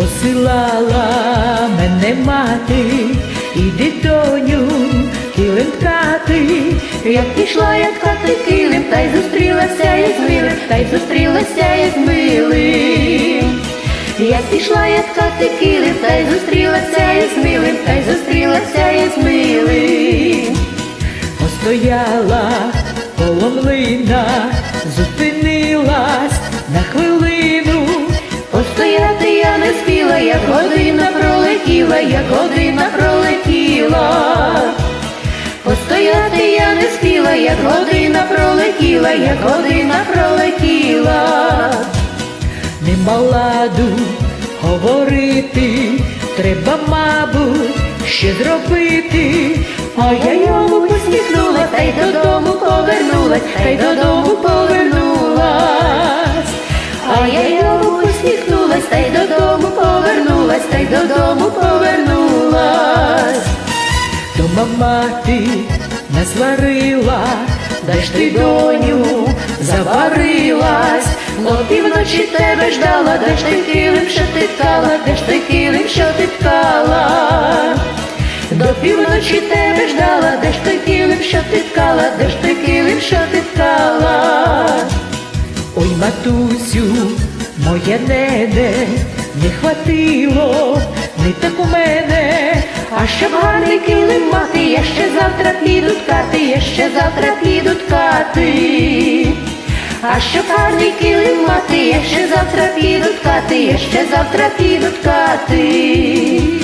посилала мене мати, іди доню, килим ткати, як пішла я ткати килим, та й зустрілася я з милим, та й зустрілася я з милим. Як пішла я ткати килим, та й зустрілася я з милим, та й зустрілася я з милим. Постояла поломлина, зупинилась не як година пролетіла, як година пролетіла. Постояти я не спіла, як година пролетіла, як година пролетіла. Нема ладу говорити, треба, мабуть, ще зробити. А я йому посміхнула, та й додому повернулась, та й додому повернулась. Повернулась, та й додому повернулась. Дома мати насварила, дай ж ти доню заварилась, опівночі тебе ждала, де ж ти килим, що ти ткала, де ж ти килим, що ти ткала. До півночі тебе ждала, де ж ти килим, що ти ткала, де ж ти килим, що ти ткала. Ой, матусю, моє нене, не хватило ниток у мене, а щоб гарний килим мати, я ще завтра піду ткати, я ще завтра піду ткати. А щоб гарний килим мати, я ще завтра піду ткати, я ще завтра піду ткати.